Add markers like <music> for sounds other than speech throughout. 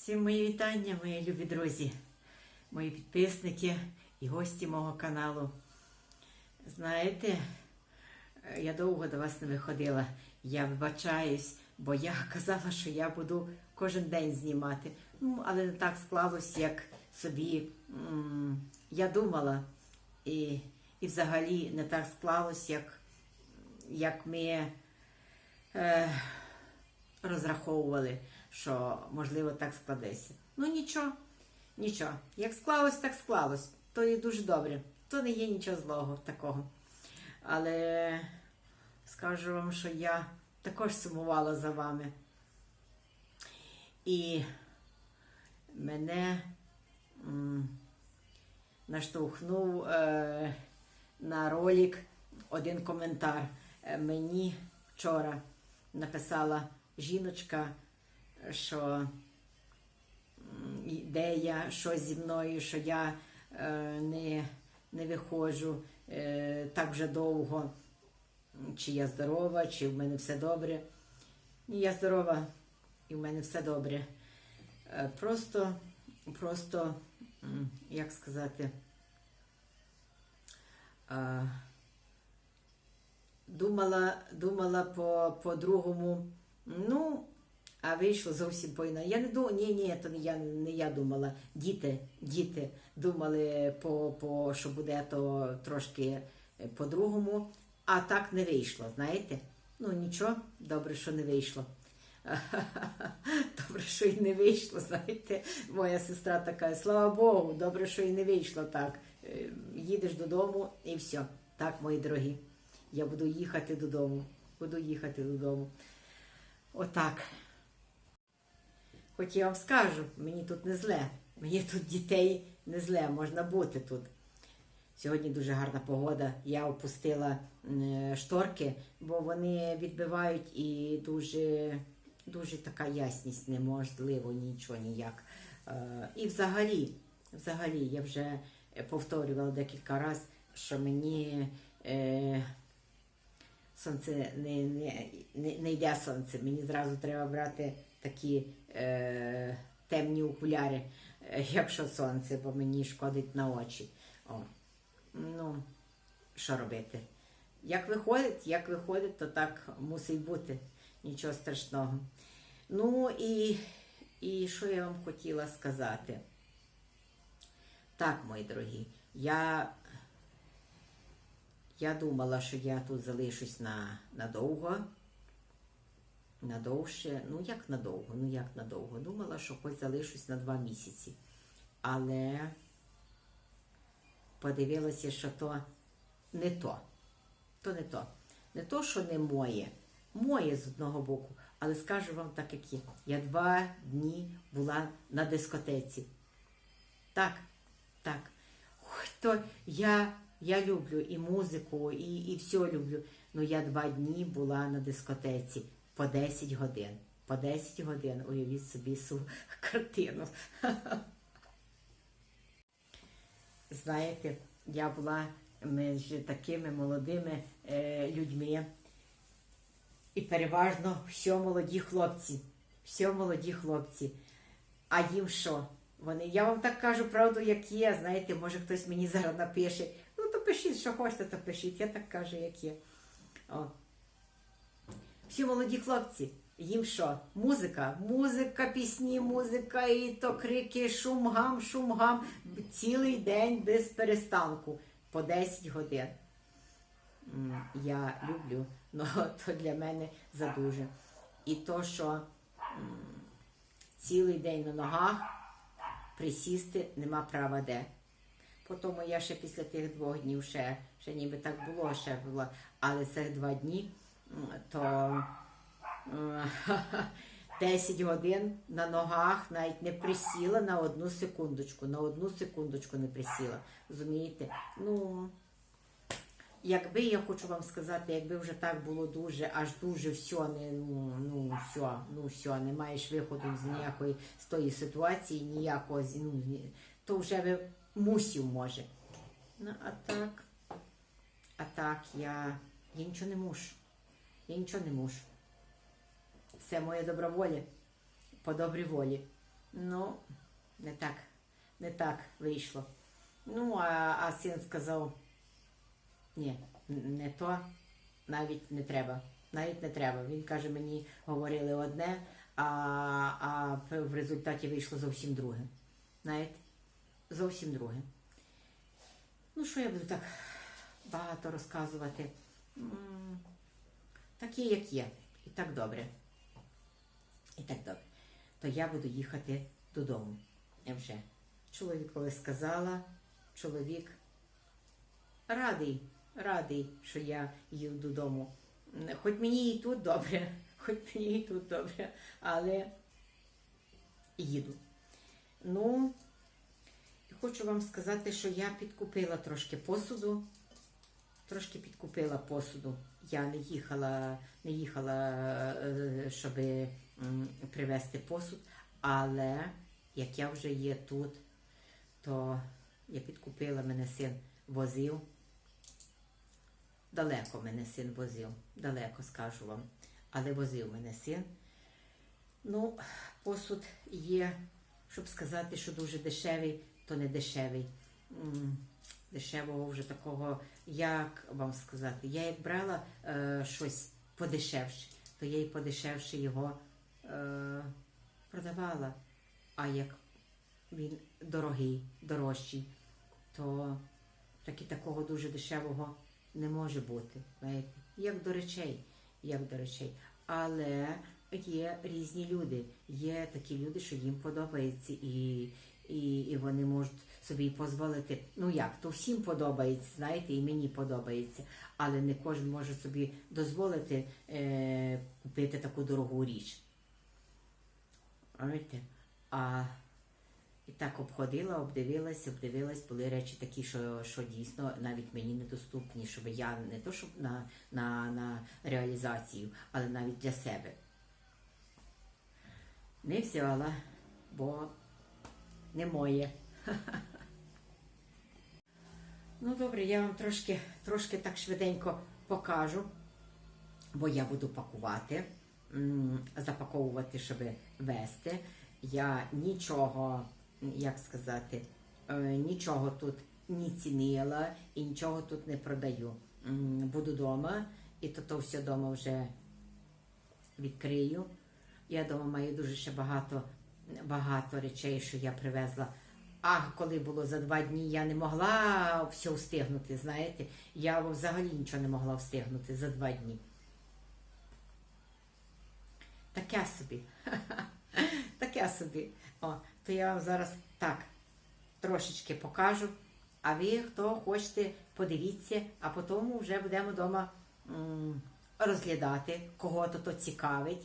Всім мої вітання, мої любі друзі, мої підписники і гості мого каналу. Знаєте, е, я довго до вас не виходила. Я вибачаюсь, бо я <laughs> казала, що я буду кожен день знімати. Ну, але не так склалось, як собі я думала. І, і взагалі не так склалось, як, як ми. Е, розраховували, що можливо так складеться. Ну нічого, нічого. Як склалось, так склалось. То і дуже добре. То не є нічого злого такого. Але скажу вам, що я також сумувала за вами. І мене м, наштовхнув е, на ролик один коментар. Е, Мені вчора написала жіночка, що де я, що зі мною, що я е, не, не виходжу е, так вже довго, чи я здорова, чи в мене все добре. Ні, я здорова і в мене все добре. Е, просто, просто, як сказати, думала, думала по, по-другому, ну, а вийшло зовсім по інакше. Я не думала, ні, ні, то не я, не я думала. Діти, діти думали, по, по, що буде то трошки по-другому, а так не вийшло, знаєте? Ну нічого, добре, що не вийшло. <laughs> Добре, що і не вийшло, знаєте, моя сестра така, слава Богу, добре, що і не вийшло так. Е, Їдеш додому і все. Так, мої дорогі. Я буду їхати додому. Буду їхати додому. Отак. Хоч я вам скажу, мені тут не зле. Мені тут дітей не зле, можна бути тут. Сьогодні дуже гарна погода. Я опустила шторки, бо вони відбивають і дуже, дуже така ясність, неможливо нічого ніяк. Е, І взагалі, взагалі, я вже повторювала декілька разів, що мені е, сонце не, не, не, не йде сонце. Мені зразу треба брати такі е, темні окуляри, е, якщо сонце, бо мені шкодить на очі. О. Ну, що робити? Як виходить, як виходить, то так мусить бути. Нічого страшного. Ну і, і що я вам хотіла сказати? Так, мої дорогі, я, я думала, що я тут залишусь на, надовго. Надовше, ну як надовго, ну як надовго. Думала, що хоч залишусь на два місяці. Але подивилася, що то не то. То не то. Не то, що не моє. Моє з одного боку. Але скажу вам так, як є. Я два дні була на дискотеці. Так, так. Хто я, я люблю і музику, і, і все люблю. Ну я два дні була на дискотеці по 10 годин. По 10 годин уявіть собі цю <laughs> картину. <laughs> Знаєте, я була між такими молодими е, людьми. І переважно все молоді хлопці. Все молоді хлопці. А їм що? Вони, я вам так кажу правду, як є. Знаєте, може хтось мені зараз напише. Ну, то пишіть, що хочете, то пишіть. Я так кажу, як є. О. Всі молоді хлопці. Їм що? Музика, музика, пісні, музика, і то крики, шум, гам, шум, гам. Цілий день без перестанку по 10 годин. Я люблю, але <laughs> то для мене задуже. І то, що цілий день на ногах присісти нема права де. Потім я ще після тих двох днів ще, ще ніби так було, ще було. Але цих два дні то <laughs> 10 годин на ногах навіть не присіла на одну секундочку. На одну секундочку не присіла. Розумієте? Ну, якби я хочу вам сказати, якби вже так було дуже, аж дуже все, не, ну, ну, все, ну, все, не маєш виходу з ніякої з тої ситуації, ніякого, ну, то вже би мусів може. Ну, а так, а так, я, я нічого не мушу. Я нічого не мушу. Це моя добра воля, по добрій волі. Ну, не так, не так вийшло. Ну, а, а син сказав, ні, не то, навіть не треба. Навіть не треба. Він каже, мені говорили одне, а, а в результаті вийшло зовсім друге. Знаєте? Зовсім друге. Ну, що я буду так багато розказувати? Такі, як є. І так добре. І так добре. То я буду їхати додому. Вже чоловікові сказала, чоловік радий, радий, що я їду додому. Хоч мені і тут добре, <laughs> хоч мені і тут добре, але їду. Ну, хочу вам сказати, що я підкупила трошки посуду. Трошки підкупила посуду. Я не їхала, не їхала, е, щоб привезти посуд, але як я вже є тут, то я підкупила, мене син возив. Далеко мене син возив, далеко скажу вам, але возив мене син. Ну, посуд є, щоб сказати, що дуже дешевий, то не дешевий. Дешевого вже такого, як вам сказати, я як брала е, щось подешевше, то я і подешевше його е, продавала. А як він дорогий, дорожчий, то так і такого дуже дешевого не може бути. Знаєте, як до речей, як до речей. Але є різні люди. Є такі люди, що їм подобається, і, і, і вони можуть собі дозволити. Ну як, то всім подобається, знаєте, і мені подобається. Але не кожен може собі дозволити е, купити таку дорогу річ. А і так обходила, обдивилась, обдивилась, були речі такі, що, що дійсно навіть мені недоступні, щоб я не то, щоб на, на, на реалізацію, але навіть для себе. Не взяла, бо не моє. Ну добре, я вам трошки, трошки так швиденько покажу, бо я буду пакувати, запаковувати, щоб вести. Я нічого, як сказати, е, нічого тут не цінила і нічого тут не продаю. Буду вдома, і то, то все вдома вже відкрию. Я вдома маю дуже ще багато, багато речей, що я привезла. А коли було за два дні, я не могла все встигнути, знаєте. Я взагалі нічого не могла встигнути за два дні. Таке собі. <laughs> Таке собі. О, то я вам зараз так трошечки покажу. А ви, хто хочете, подивіться, а потім вже будемо вдома розглядати, кого то то цікавить.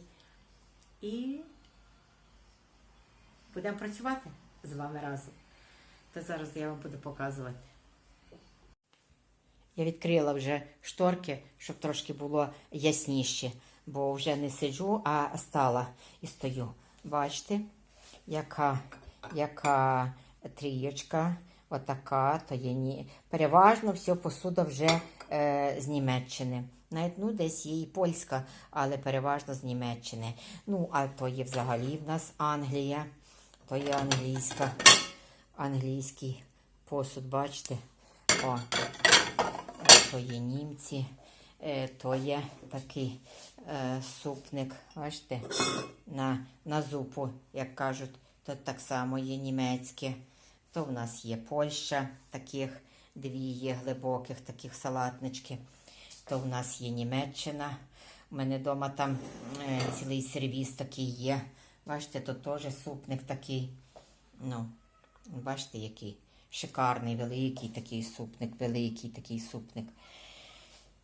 І будемо працювати з вами разом. То зараз я вам буду показувати. Я відкрила вже шторки, щоб трошки було ясніше, бо вже не сиджу, а стала і стою. Бачите, яка, яка трієчка, отака, то є ні. Переважно все посуда вже е, з Німеччини. Навіть ну, десь є і польська, але переважно з Німеччини. Ну, а то є взагалі в нас Англія, то є англійська, англійський посуд, бачите? О, то є німці, е, то є такий е, супник, бачите, на, на зупу, як кажуть, то так само є німецьке. То в нас є Польща, таких дві є глибоких, таких салатнички. То в нас є Німеччина. У мене вдома там е, цілий сервіс такий є. Бачите, то теж супник такий. Ну, бачите, який шикарний, великий такий супник, великий такий супник.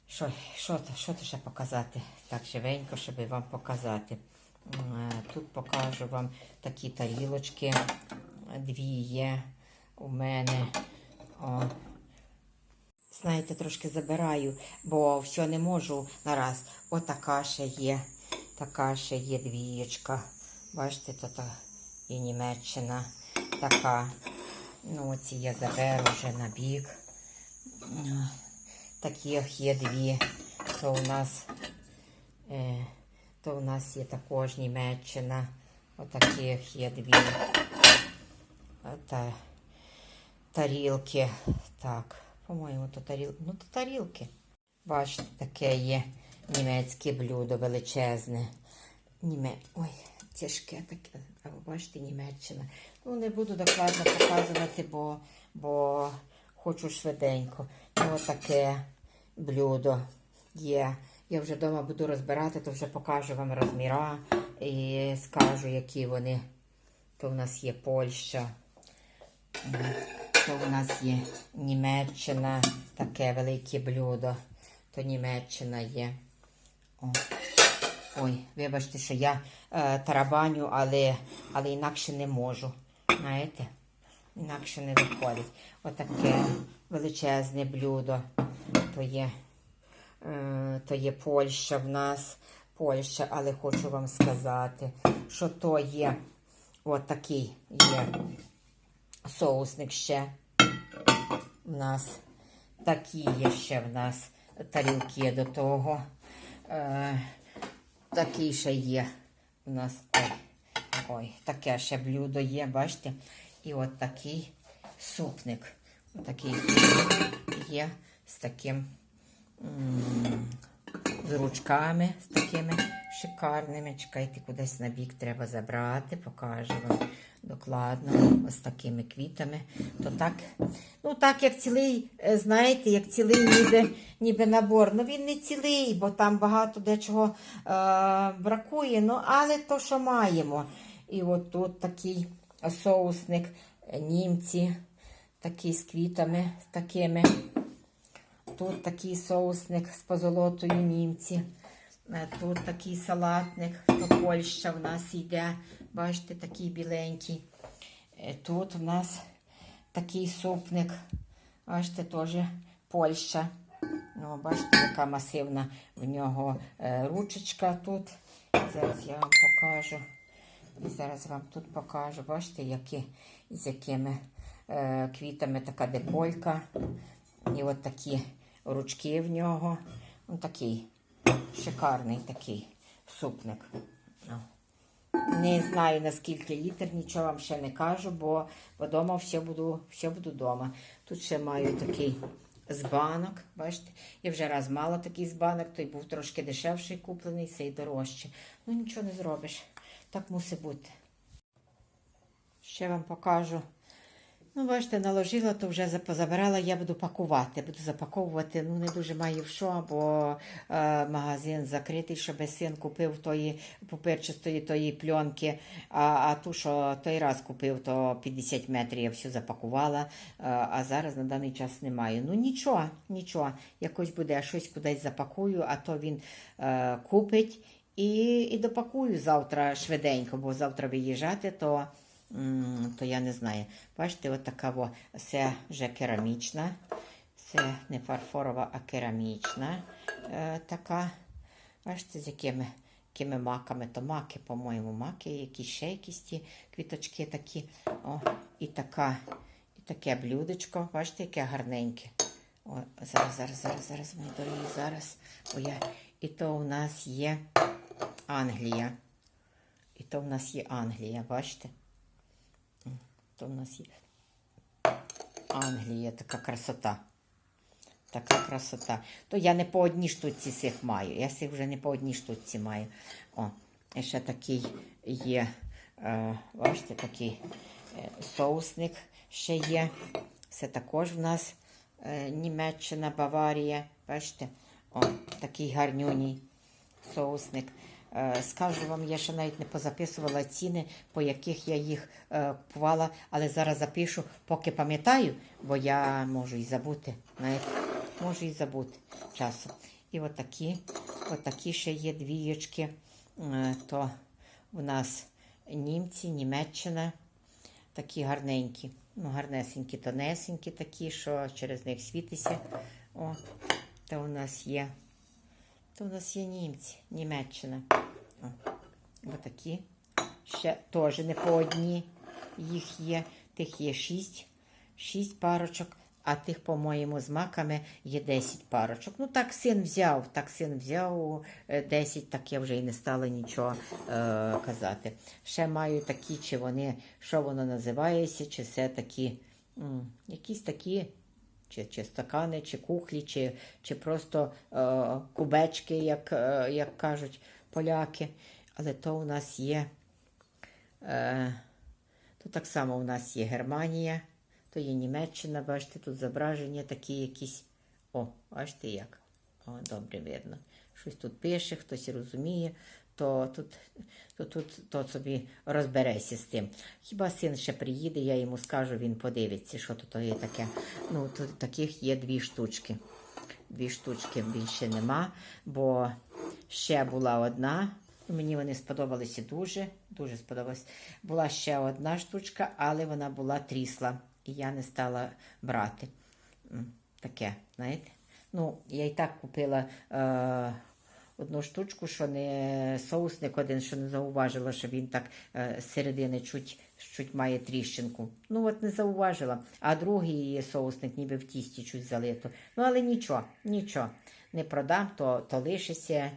Що, що, що ще показати? Так живенько, щоб вам показати. Е, Тут покажу вам такі тарілочки. Дві є у мене. О. Знаєте, трошки забираю, бо все не можу нараз. Отака ще є. Така ще є двієчка. Бачите, то та і Німеччина така. Ну, оці я заберу вже на бік. Таких є дві. То у нас, е, то у нас є також Німеччина. Отаких є дві та, тарілки. Так, по-моєму, то тарілки. Ну, то тарілки. Бачите, таке є німецьке блюдо величезне. Німе... Ой, тяжке таке. А ви бачите, Німеччина. Ну, не буду докладно показувати, бо, бо хочу швиденько. Ну, таке блюдо є. Я вже вдома буду розбирати, то вже покажу вам розміра і скажу, які вони. То в нас є Польща, то в нас є Німеччина, таке велике блюдо. То Німеччина є. О. Ой, вибачте, що я е, тарабаню, але, але інакше не можу. Знаєте? Інакше не виходить. Отаке величезне блюдо. То є, е, то є Польща в нас. Польща, але хочу вам сказати, що то є отакий є соусник ще в нас. Такі є ще в нас тарілки до того. Е, такий ще є у нас. Ой, ой, таке ще блюдо є, бачите? І от такий супник. Отакий супник є з таким з ручками, з такими шикарними. Чекайте, кудись на бік треба забрати, покажу вам докладно. Ось такими квітами. То так, ну так, як цілий, е, знаєте, як цілий ніби, ніби набор. Ну він не цілий, бо там багато дечого е, бракує. Ну, але то, що маємо. І от тут такий соусник, німці, такий з квітами, з такими. Тут такий соусник з позолотою німці. Е, Тут такий салатник, то Польща в нас йде. Бачите, такий біленький. Е, Тут в нас такий супник. Бачите, теж Польща. Ну, бачите, яка масивна в нього е, ручечка тут. Зараз я вам покажу. І зараз вам тут покажу. Бачите, які, з якими квітами така деколька. І от такі ручки в нього. Он такий шикарний такий супник. Не знаю наскільки літр, нічого вам ще не кажу, бо вдома все буду, все буду вдома. Тут ще маю такий з банок. Бачите, я вже раз мала такий з банок, той був трошки дешевший куплений, цей дорожче. Ну нічого не зробиш. Так мусить бути. Ще вам покажу. Ну, бачите, наложила, то вже позабирала, я буду пакувати. Буду запаковувати. Ну, не дуже маю в що, бо е, магазин закритий, щоб син купив тої пупирчастої тої пленки. А, а ту, що той раз купив, то 50 метрів я все запакувала, е, а зараз на даний час немає. Ну нічого, нічого. Якось буде щось кудись запакую, а то він е, купить і, і допакую завтра швиденько, бо завтра виїжджати, то. То я не знаю. Бачите, от во, це вже керамічна. Це не фарфорова, а керамічна е, така. Бачите, з якими, якими маками, то маки, по-моєму, маки, які ще якісь ті квіточки такі. О, і така, і таке блюдечко, бачите, яке гарненьке. О, зараз, зараз, зараз, зараз, мої дорогі, зараз. Бо я... І то у нас є Англія. І то в нас є Англія, бачите? То в нас є Англія, така красота. Така красота. То я не по одній штуці цих маю. Я цих вже не по одній штуці маю. О, ще такий є, е, бачите, такий е, соусник ще є. Це також в нас е, Німеччина, Баварія. Бачите? О, такий гарнюній соусник. Е, Скажу вам, я ще навіть не позаписувала ціни, по яких я їх е, купувала, але зараз запишу, поки пам'ятаю, бо я можу і забути. Знаєте, можу і забути часом. І отакі, отакі ще є двієчки. Е, То у нас німці, Німеччина, такі гарненькі. Ну, гарнесенькі, тонесенькі такі, що через них світиться. О, то у нас є. То у нас є німці, Німеччина. О, отакі. Ще теж не по одній. Їх є. Тих є шість. Шість парочок. а тих, по-моєму, з маками є 10 парочок. Ну так син взяв, так син взяв е, 10, так я вже і не стала нічого е, казати. Ще маю такі, чи вони, що воно називається, чи це такі, м, якісь такі. Чи, чи стакани, чи кухлі, чи, чи просто е, кубечки, як, е, як кажуть поляки. Але то у нас є. Е, то так само у нас є Германія, то є Німеччина, бачите, тут зображення такі якісь. О, бачите як. О, добре видно. Щось тут пише, хтось розуміє, то тут, то, тут то собі розбереся з тим. Хіба син ще приїде, я йому скажу, він подивиться, що тут є таке. Ну, тут таких є дві штучки. Дві штучки більше нема, бо ще була одна. Мені вони сподобалися дуже, дуже сподобалось. Була ще одна штучка, але вона була трісла, і я не стала брати. Таке, знаєте. Ну, я і так купила е, одну штучку, що не соусник один, що не зауважила, що він так е, з середини чуть, чуть має тріщинку. Ну, от не зауважила. А другий соусник ніби в тісті чуть залито. Ну, але нічого, нічого. Не продам, то, то лишиться.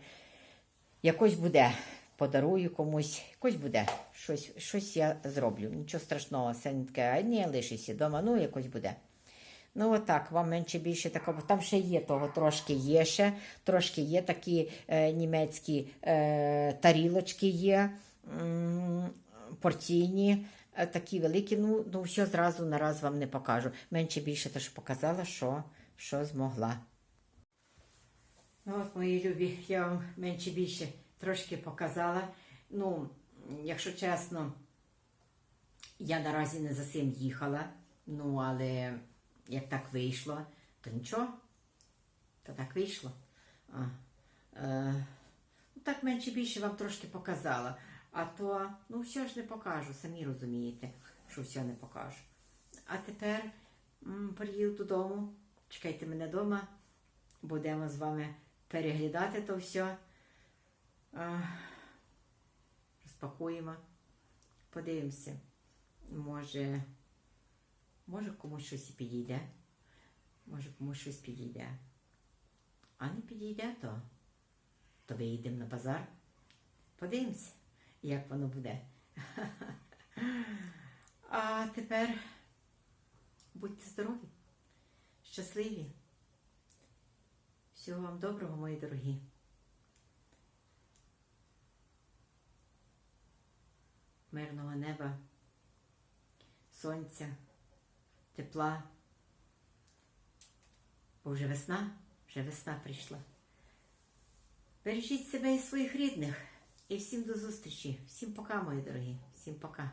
Якось буде. Подарую комусь, якось буде. Щось, щось я зроблю. Нічого страшного, це не таке, а ні, лишися вдома, ну якось буде. Ну, отак, вам менше більше такого. Там ще є того, трошки є ще. Трошки є такі е, німецькі е, тарілочки є, м, порційні, е, такі великі. Ну, ну, все зразу на раз вам не покажу. Менше більше теж показала, що, що змогла. Ну, от, мої любі, я вам менше більше трошки показала. Ну, якщо чесно, я наразі не за цим їхала. Ну, але як так вийшло, то нічого. То так вийшло. А, е, ну, так менше більше вам трошки показала. А то, ну, все ж не покажу, самі розумієте, що все не покажу. А тепер м, приїду додому, чекайте мене вдома, будемо з вами переглядати то все. А, розпакуємо, подивимося. Може, може комусь щось і підійде. Може комусь щось підійде. А не підійде, то, то виїдемо на базар. Подивимося, як воно буде. <laughs> А тепер будьте здорові, щасливі. Всього вам доброго, мої дорогі. Мирного неба, сонця, тепла. Бо вже весна, вже весна прийшла. Бережіть себе і своїх рідних. І всім до зустрічі. Всім пока, мої дорогі. Всім пока.